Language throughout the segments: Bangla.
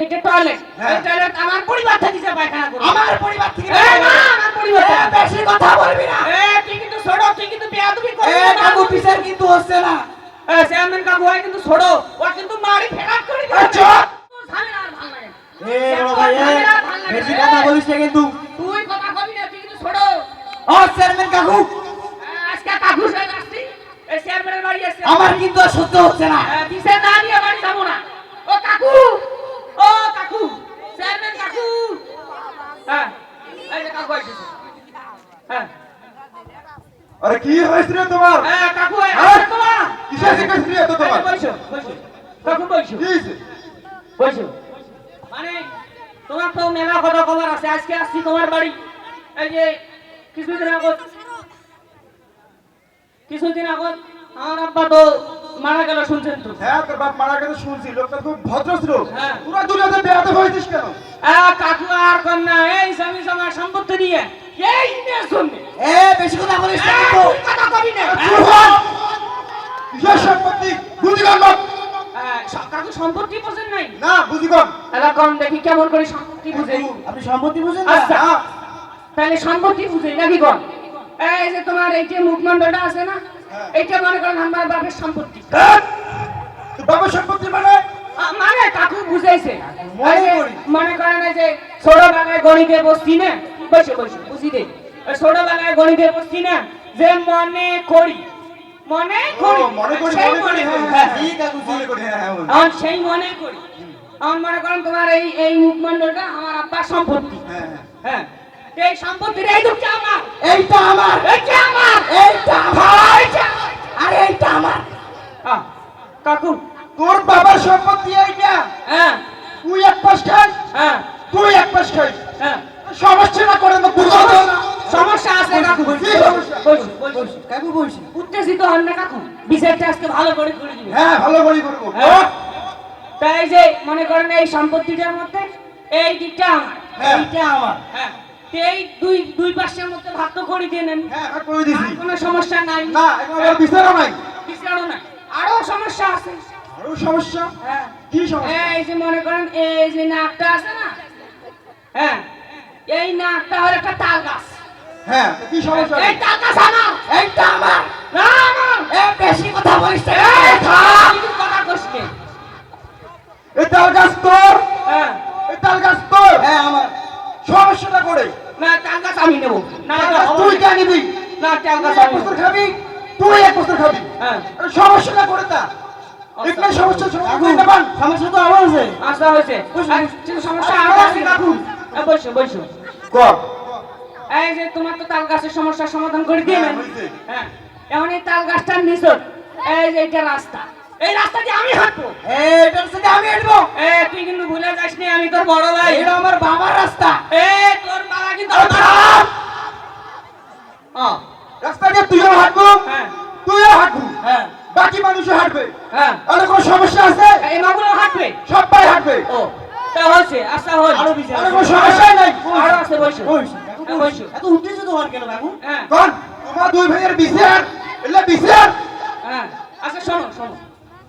এটা টয়লেট। এই টয়লেট আমার পরিবার থেকে যে পায়খানা করবে আমার পরিবার থেকে এই না, আমার পরিবার এ, বেশি কথা বলবি না। এ, তুই কিন্তু ছোড়ো, তুই কিন্তু বেয়াদবি করবি না। কাকু বিচার কিন্তু হচ্ছে না। এ, চেয়ারম্যান কাকু হয় কিন্তু ছোড়ো, ও কিন্তু মারি ফেরাত করে দিবে। এ, ঝামেলা আর ভালো লাগে এ বড় ভাই এ ঝামেলা আর ভালো লাগে বেশি কথা বলিস না কিন্তু। তুই কথা কবি না, তুই কিন্তু ছোড়ো। ও চেয়ারম্যান কাকু। আজকে কাকু সাহেব আসছি, এই চেয়ারম্যানের বাড়ি আসছে। আমার কিন্তু সহ্য হচ্ছে না এ, দিশে না দিয়ে বাড়ি যাব না। ও কাকু, ও কাকু, চেয়ারম্যান কাকু। হ্যাঁ, এই যে কাকু এসেছে। হ্যাঁ, আরে কি হয়েছে রে তোমার হ্যাঁ, কাকু হ্যাঁ? তোমার। কিসের জিজ্ঞেস নিয়ে তো তোমার বসো, বসো। কাকু বসো, কি বসো। মানে তোমার তো মেলা কথা খবর আছে আজকে আসছি তোমার বাড়ি এই যে কিছুদিন আগত কিছুদিন আগত আমার আব্বা তো মারা গেল শুনছেন তো হ্যাঁ তোর বাপ মারা গেছে শুনছি লোকটা খুব ভদ্র ছিল হ্যাঁ। তোরা দুনিয়াতে বেয়াতে হয়েছিস কেন আহ, কাকু আর কন্যা এই স্বামী আমার সম্পত্তি নিয়ে এই নিয়ে শুনবে এ বেশি কথা বলিস না কিন্তু। কথা কবি না। চুপ হন! সম্পত্তি বুঝি কম বাপ? আহ, স- কাকু সম্পত্তি বোঝেন নাই। না বুঝি এলা কম দেখি কেমন করে সম্পত্তি বুঝে। আপনি সম্পত্তি বুঝেন না? আচ্ছা। হ্যাঁ। তাহলে সম্পত্তি বুঝে নাকি কম? এই যে তোমার এই যে মুখমণ্ডলটা আছে না হ্যাঁ। এইটা মনে করেন আমার বাপের সম্পত্তি। বাবার সম্পত্তি মানে? মানে কাকু বুঝাইছে। মনে করেন এই যে ছোটবেলায় গণিতে বসছি না? বসে বসে। বুঝি দে ওই ছোটবেলায় গণিতে বসছি না যে মনে করি মনে করি মনে করি, মনে করি, হ্যাঁ, হ্যাঁ। জি মনে করি, হ্যাঁ, হ্যাঁ, আমার সেই মনে করি। আমার মনে করেন তোমার এই এই মুখমণ্ডলটা আমার আব্বার সম্পত্তি। হ্যাঁ, হ্যাঁ। হ্যাঁ তো এই সম্পত্তির এই দুঃখটা আমার। এইটা আমার। এইটা আমার। এইটা আমার। আরে এইটা আমার। কাকু। তোর বাবার সম্পত্তি এইটা। হ্যাঁ। তুই এক পাশ খাস। হ্যাঁ। তুই এক পাশ খাস। হ্যাঁ। সমস্যা না করে না বুঝো তো না। সমস্যা আছে কাকু কি সমস্যা? বসু, বসু। কাকু বসি। উত্তেজিত হন না কাকু? বিচারটা আজকে ভালো করে করে দিবে হ্যাঁ ভালো করে করব। হ্যাঁ। তাই যে মনে করেন এই সম্পত্তিটার মধ্যে এই দিকটা আমার হ্যাঁ। এইটা আমার। হ্যাঁ। এই দুই দুই পাশের মধ্যে ভাগ তো করে দিয়ে নেন। হ্যাঁ ভাগ করে দিছি কোনো সমস্যা নাই। না এখন বিচারও নাই। বিচারও না আরও সমস্যা আছে। আরও সমস্যা? হ্যাঁ। কি সমস্যা? এই যে মনে করেন এই যে নাকটা আছে না? হ্যাঁ। এই নাকটা হলো একটা তাল গাছ হ্যাঁ কি সমস্যা? এই এইটা আমার। না আমার এ বেশি কথা বলিস না। এই থাম, কথা কইস কে? এই তাল গাছ তোর। হ্যাঁ। এই তাল গাছ তোর। হ্যাঁ আমার। সমস্যাটা করে। না তাল গাছ আমি নেব। না তুই কে নিবি? না তাল গাছ আমি বছর খাবি? তুই এক বছর খাবি? হ্যাঁ। সমস্যাটা করে তা। আচ্ছা। সমস্যা সমস্যা তো আছে। আচ্ছা হয়েছে। সমস্যা আরও আছে কাকু। হ্যাঁ, বসো বসো। কর। এই যে তোমার তো তাল গাছের সমস্যার সমাধান করে দিলেন হ্যাঁ, হয়েছে। হ্যাঁ এমন এই তাল গাছটার নিচত এই যে এটা রাস্তা। এই রাস্তা দিয়ে আমি হাঁটবো। এইটার সাথে আমি হেঁটবো। এ তুই কিন্তু ভুলে যাস নি আমি তোর বড় ভাই। এটা আমার বাবার রাস্তা। এ তোর বাবা কিন্তু রাস্তা দিয়ে তুইও হাঁটবো হ্যাঁ। তুইও হাঁটবো। হ্যাঁ। বাকি মানুষও হাঁটবে। হ্যাঁ। আর কোনো সমস্যা আছে? এই মাগুলো হাঁটবে। সবাই হাঁটবে। ও তা হয়েছে আচ্ছা হল আরও সমস্যাই নাই। আরও আছে বসো। বসি। হ্যাঁ, হন কেন হ্যাঁ। কোন তোমার দুই ভাইয়ের বিচার এলে বিচার হ্যাঁ। আচ্ছা শোনো শোনো।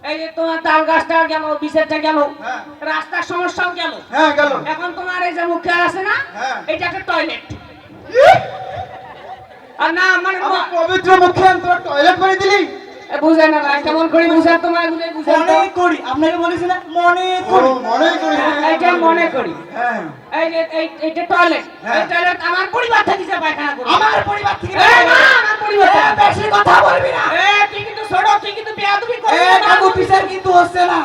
এই যে তোমার তাল গাছটা গেল বিষেরটা গেল হ্যাঁ। রাস্তার সমস্যাও গেল। হ্যাঁ গেল। এখন তোমার এই যে মুখে আছে না হ্যাঁ। এটা একটা টয়লেট আর না মানে পবিত্র মুখে তোর টয়লেট করে দিলি? বুঝে না কেমন করে বুঝে তোমার বুঝে বুঝে মনে করি আপনাকে বলেছি না মনে করি। মনে করি। এইটা মনে করি। হ্যাঁ। এই যে টয়লেট হ্যাঁ। এই টয়লেট আমার পরিবার থেকে যে পায়খানা করবে। আমার পরিবার থেকে এই না আমার পরিবার বেশি কথা বলবি না। এ তুই কিন্তু ছোট তুই কিন্তু বেয়াদবি এ করবি না। কাকু বিচার কিন্তু হচ্ছে না।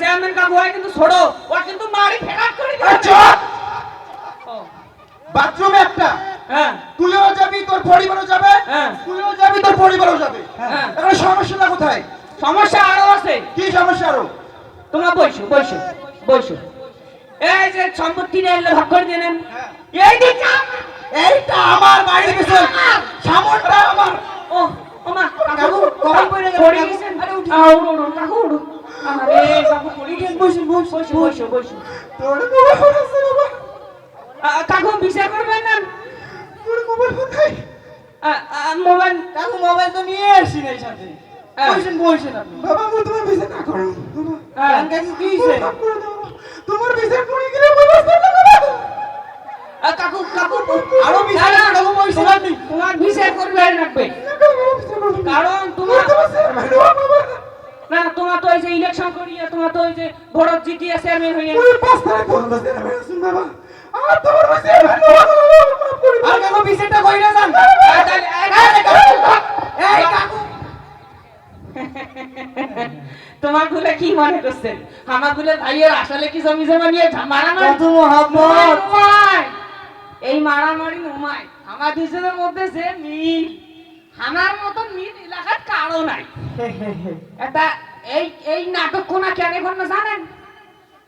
চেয়ারম্যান কাকু হয় কিন্তু ছোট। ও কিন্তু মারি ফেরাত করে দিবে আরে চুপ! ও, বাথরুমে একটা। হ্যাঁ। তুইও যাবি তোর পরিবারও যাবে হ্যাঁ। তুইও যাবি তোর পরিবারও যাবে। হ্যাঁ। এখন সমস্যাটা কোথায়? সমস্যা আরও আছে। কি সমস্যা আরও? তোমরা বসো বসো বসো। এই যে সম্পত্তি এলে ভাগ করে দিলেন হ্যাঁ। এই দিকটা এইটা আমার বাড়ির পিছন সামনটা আমার। ও ও মা কাকু কখন পড়ে গেলেন? পড়ে গেছেন? আরে উঠি। আ, উঠো, উঠো, কাকু উঠো আরে কাকু পড়ে গেছেন বসো বসো বসো বসো বসো। তোর মোবাইল আছে বাবা। কাকু বিচার করবেন না? তোর আ, মোবাইল কাকু মোবাইল তো নিয়ে আসি নাই সাথে। হ্যাঁ। বসেন বসেন আপনি। বাবা মু তোমার বিচার না করো। হ্যাঁ। কি হইছে তোমার বিচার করে গেলে ব্যবস্থা করো কাকু কাকু আরও বিচার না, না, কাকু তোমার বিচার করবে আর রাখবে কারণ তোমার না না, তোমার তো এই যে ইলেকশন করিয়ে তোমার তো ওই যে বড় জিটিএ চেয়ারম্যান হয়ে বিচারটা কইরা যান এই কাকু। তোমারগুলো কি মনে করছেন? আমারগুলো ভাইয়ের আসলে কি জমি জমা নিয়ে মারামারি? এই মারামারি উমায় আমার দুজনের মধ্যে যে মিল আমার মতন মিল এলাকার কারও নাই। এটা এই এই নাটক কোনা কেন জানেন?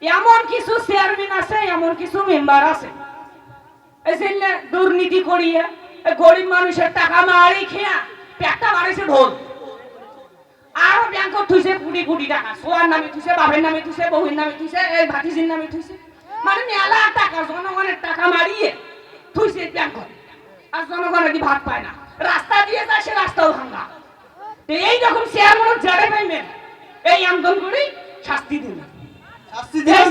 এমন কিছু চেয়ারম্যান আছে এমন কিছু মেম্বার আছে। এই দুর্নীতি করিয়ে গরিব মানুষের টাকা মারি খেয়া পেটটা মারিছে ঢোল। আর ব্যাংকত থুইছে কোটি কোটি টাকা সোয়ার নামে থুইছে বাপের নামে থুইছে বউয়ের নামে থুইছে এই ভাতিজির নামে থুইছে। মানে মেলা টাকা জনগণের টাকা মারিয়ে থুইছে ব্যাংকত আর জনগণের কি ভাত পায় না। রাস্তা দিয়ে যায় সে রাস্তাও ভাঙ্গা এই রকম চেয়ারম্যান জাড়ে পাইবেন এই আন্দোলন করি শাস্তি দিন শাস্তি এই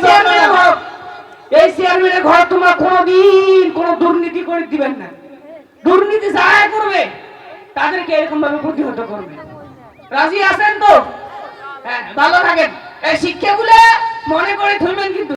এই চেয়ারম্যানের ঘর তোমরা কোনোদিন কোনো দুর্নীতি করে দিবেন না। দুর্নীতি যারা করবে, তাদেরকে এরকম ভাবে প্রতিহত করবে। রাজি আছেন তো? হ্যাঁ ভালো থাকেন। এই শিক্ষাগুলো মনে করে ধরবেন কিন্তু।